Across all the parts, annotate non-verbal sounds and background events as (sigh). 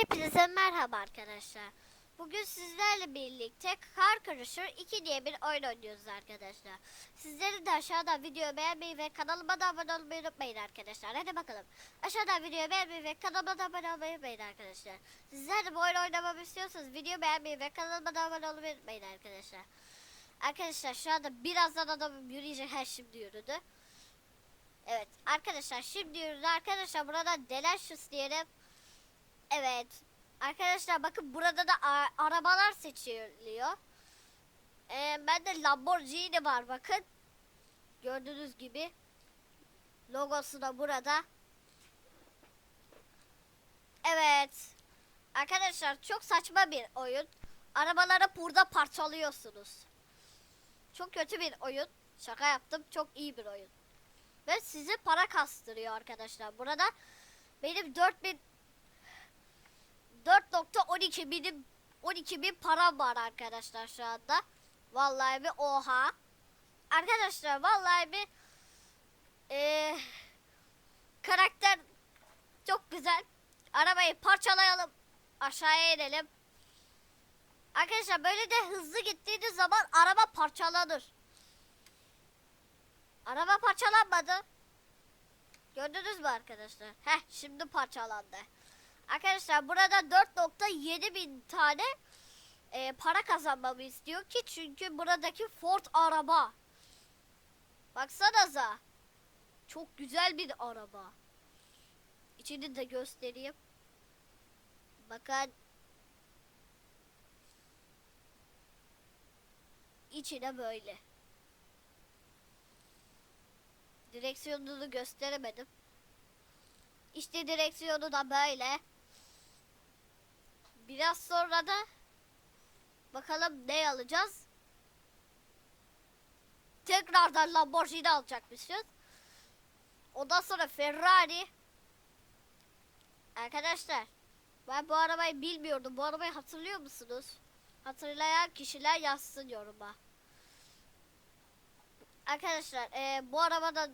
Hepinize merhaba arkadaşlar. Bugün sizlerle birlikte Kar Karışır 2 diye bir oyun oynuyoruz arkadaşlar. Sizleri de aşağıda videoyu beğenmeyi ve kanalıma da abone olmayı unutmayın arkadaşlar. Hadi bakalım. Aşağıda videoyu beğenmeyi ve kanalıma da abone olmayı unutmayın arkadaşlar. Sizler de bu oyunu oynamamı istiyorsanız videoyu beğenmeyi ve kanalıma da abone olmayı unutmayın arkadaşlar. Arkadaşlar şu anda birazdan adamım yürüyecek her şimdi yürüdü. Evet arkadaşlar şimdi yürüdü. Arkadaşlar burada Delicious diyelim. Evet. Arkadaşlar bakın burada da arabalar seçiliyor. Ee, ben de Lamborghini var bakın. Gördüğünüz gibi. Logosu da burada. Evet. Arkadaşlar çok saçma bir oyun. Arabaları burada parçalıyorsunuz. Çok kötü bir oyun. Şaka yaptım. Çok iyi bir oyun. Ve size para kastırıyor arkadaşlar. Burada benim 4000 4.12 binim 12 bin param var arkadaşlar şu anda. Vallahi bir oha. Arkadaşlar vallahi bir eee, karakter çok güzel. Arabayı parçalayalım. Aşağıya inelim. Arkadaşlar böyle de hızlı gittiğiniz zaman araba parçalanır. Araba parçalanmadı. Gördünüz mü arkadaşlar? Heh şimdi parçalandı. Arkadaşlar burada 4.7 bin tane e, para kazanmamı istiyor ki çünkü buradaki Ford araba. Baksanıza. Çok güzel bir araba. İçini de göstereyim. Bakın. İçine böyle. Direksiyonunu gösteremedim. İşte direksiyonu da böyle. Biraz sonra da bakalım ne alacağız. Tekrardan Lamborghini alacakmışız. Ondan sonra Ferrari. Arkadaşlar ben bu arabayı bilmiyordum. Bu arabayı hatırlıyor musunuz? Hatırlayan kişiler yazsın yoruma. Arkadaşlar eee, bu arabada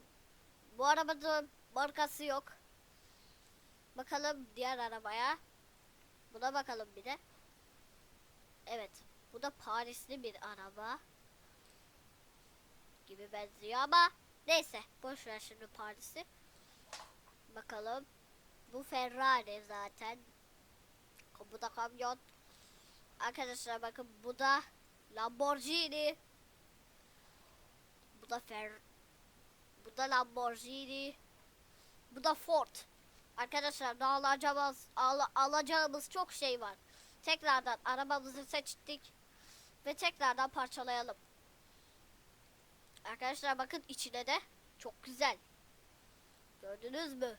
bu arabada markası yok. Bakalım diğer arabaya. Buna bakalım bir de. Evet. Bu da Parisli bir araba. Gibi benziyor ama neyse. Boş ver şimdi Paris'i. Bakalım. Bu Ferrari zaten. Bu da kamyon. Arkadaşlar bakın bu da Lamborghini. Bu da Fer Bu da Lamborghini. Bu da Ford. Arkadaşlar daha alacağımız, ala- alacağımız çok şey var. Tekrardan arabamızı seçtik. Ve tekrardan parçalayalım. Arkadaşlar bakın içine de çok güzel. Gördünüz mü?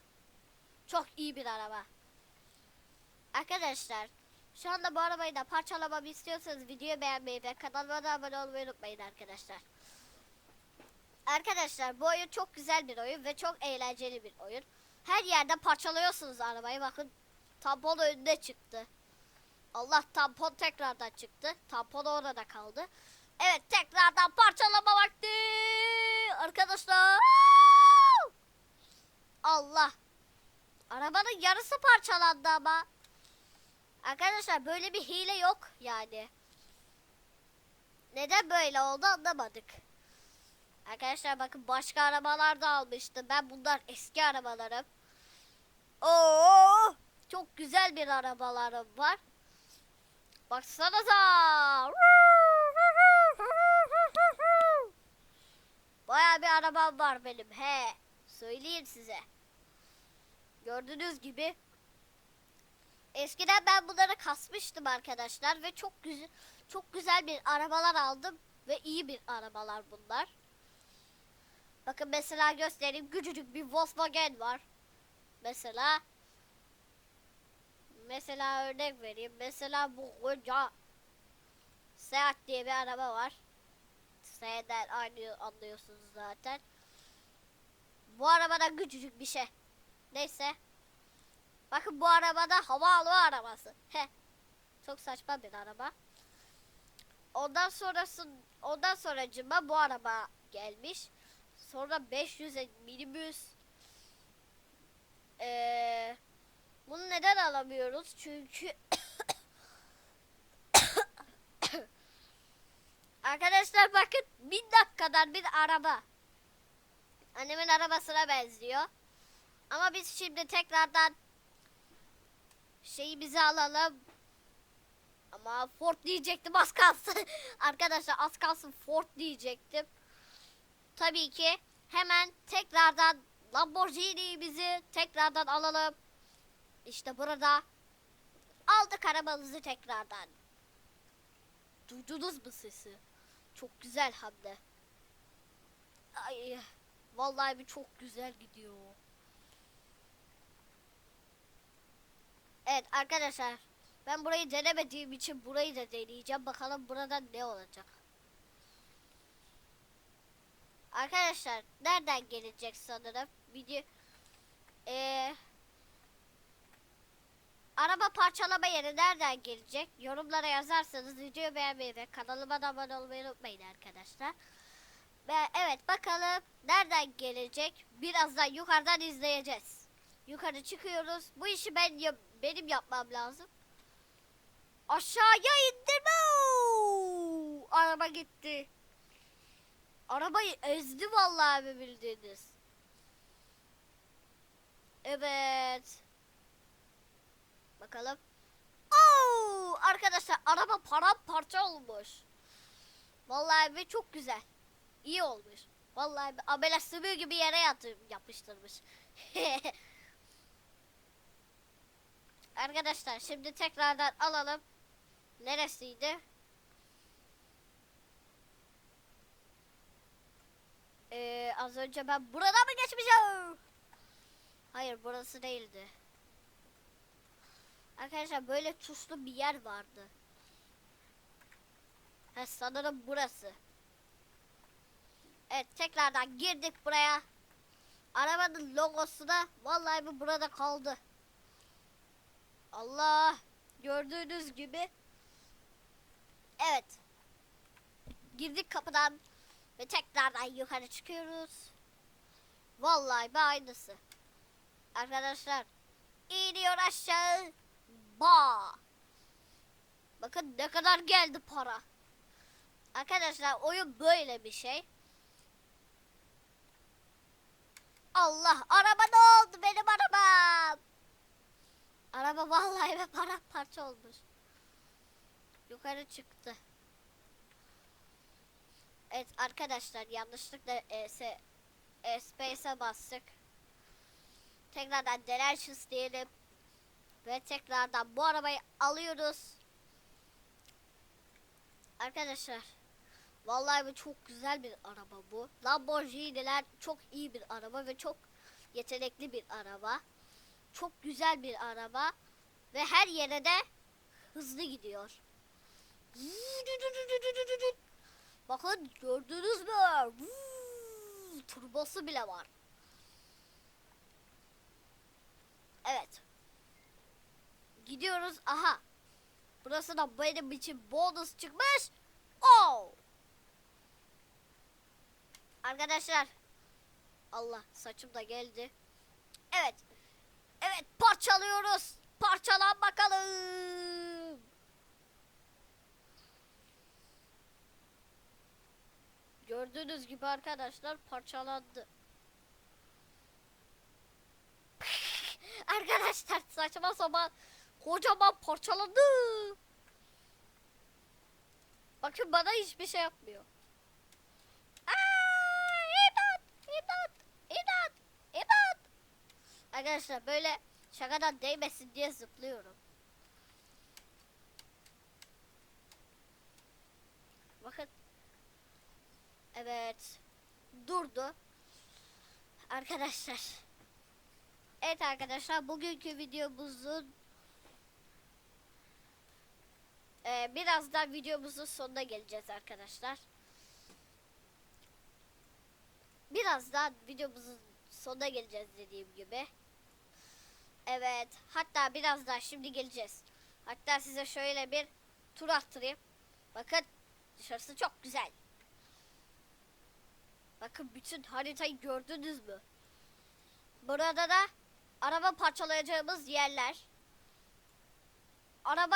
Çok iyi bir araba. Arkadaşlar şu anda bu arabayı da parçalamamı istiyorsanız videoyu beğenmeyi ve kanalıma da abone olmayı unutmayın arkadaşlar. Arkadaşlar bu oyun çok güzel bir oyun ve çok eğlenceli bir oyun. Her yerde parçalıyorsunuz arabayı. Bakın tampon önüne çıktı. Allah tampon tekrardan çıktı. Tampon orada kaldı. Evet tekrardan parçalama vakti. Arkadaşlar. Allah. Arabanın yarısı parçalandı ama. Arkadaşlar böyle bir hile yok yani. Neden böyle oldu anlamadık. Arkadaşlar bakın başka arabalar da almıştım. Ben bunlar eski arabalarım. Oo! Çok güzel bir arabalarım var. Baksanıza. Baya bir arabam var benim. He. Söyleyeyim size. Gördüğünüz gibi Eskiden ben bunları kasmıştım arkadaşlar ve çok güzel çok güzel bir arabalar aldım ve iyi bir arabalar bunlar. Bakın mesela göstereyim küçücük bir Volkswagen var. Mesela mesela örnek vereyim. Mesela bu koca Seat diye bir araba var. Seat'den aynı anlıyorsunuz zaten. Bu arabada küçücük bir şey. Neyse. Bakın bu arabada havalı arabası. He. Çok saçma bir araba. Ondan sonrası ondan sonracıma bu araba gelmiş. Sonra 500 minibüs. Ee, Bunu neden alamıyoruz? Çünkü (coughs) Arkadaşlar bakın bin dakikadan bir araba. Annemin arabasına benziyor. Ama biz şimdi tekrardan şeyimizi alalım. Ama Ford diyecektim az kalsın. (laughs) Arkadaşlar az kalsın Ford diyecektim. Tabii ki hemen tekrardan Lamborghini'mizi tekrardan alalım. İşte burada aldık arabamızı tekrardan. Duydunuz mu sesi? Çok güzel hem de. Ay, vallahi bir çok güzel gidiyor. Evet arkadaşlar ben burayı denemediğim için burayı da deneyeceğim. Bakalım burada ne olacak. Arkadaşlar nereden gelecek sanırım? Video Ee, araba parçalama yeri nereden gelecek? Yorumlara yazarsanız videoyu beğenmeyi ve kanalıma da abone olmayı unutmayın arkadaşlar. Ve evet bakalım nereden gelecek? Birazdan yukarıdan izleyeceğiz. Yukarı çıkıyoruz. Bu işi ben benim yapmam lazım. Aşağıya indirme. Araba gitti. Arabayı ezdi vallahi be bildiğiniz. Evet. Bakalım. Oo! Arkadaşlar araba paramparça olmuş. Vallahi bir çok güzel. İyi olmuş. Vallahi bir amele sümüğü gibi yere yatır, yapıştırmış. (laughs) Arkadaşlar şimdi tekrardan alalım. Neresiydi? Ee, az önce ben burada mı geçmişim? Hayır burası değildi. Arkadaşlar böyle tuşlu bir yer vardı. Ha, sanırım burası. Evet tekrardan girdik buraya. Arabanın logosu da vallahi bu burada kaldı. Allah gördüğünüz gibi. Evet. Girdik kapıdan ve tekrardan yukarı çıkıyoruz. Vallahi bir aynısı. Arkadaşlar iniyor aşağı. Ba. Bakın ne kadar geldi para. Arkadaşlar oyun böyle bir şey. Allah araba ne oldu benim arabam? Araba vallahi ve paramparça olmuş. Yukarı çıktı. Evet arkadaşlar yanlışlıkla e, se, e, space'e bastık. Tekrardan Directions diyelim. Ve tekrardan bu arabayı alıyoruz. Arkadaşlar. Vallahi bu çok güzel bir araba bu. Lamborghini'ler çok iyi bir araba ve çok yetenekli bir araba. Çok güzel bir araba. Ve her yere de hızlı gidiyor. Bakın gördünüz mü? Turbosu bile var. Evet. Gidiyoruz. Aha. Burası da benim için bonus çıkmış. Oh. Arkadaşlar. Allah saçım da geldi. Evet. Evet parçalıyoruz. Parçalan bakalım. Gördüğünüz gibi arkadaşlar parçalandı. (laughs) Arkadaşlar saçma sapan kocaman parçaladı. Bakın bana hiçbir şey yapmıyor. Aa, imdat, imdat, imdat. Arkadaşlar böyle şakadan değmesin diye zıplıyorum. Bakın. Evet. Durdu. Arkadaşlar. Evet arkadaşlar bugünkü videomuzun Ee, birazdan videomuzun sonuna geleceğiz arkadaşlar. Birazdan videomuzun sonuna geleceğiz dediğim gibi. Evet. Hatta birazdan şimdi geleceğiz. Hatta size şöyle bir tur attırayım. Bakın dışarısı çok güzel. Bakın bütün haritayı gördünüz mü? Burada da araba parçalayacağımız yerler. Araba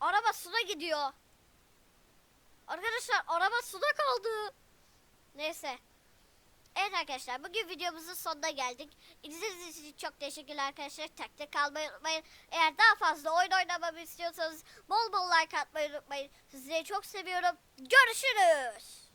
araba suda gidiyor. Arkadaşlar araba suda kaldı. Neyse. Evet arkadaşlar bugün videomuzun sonuna geldik. İzlediğiniz için çok teşekkürler arkadaşlar. Taktik kalmayı unutmayın. Eğer daha fazla oyun oynamamı istiyorsanız bol bol like atmayı unutmayın. Sizleri çok seviyorum. Görüşürüz.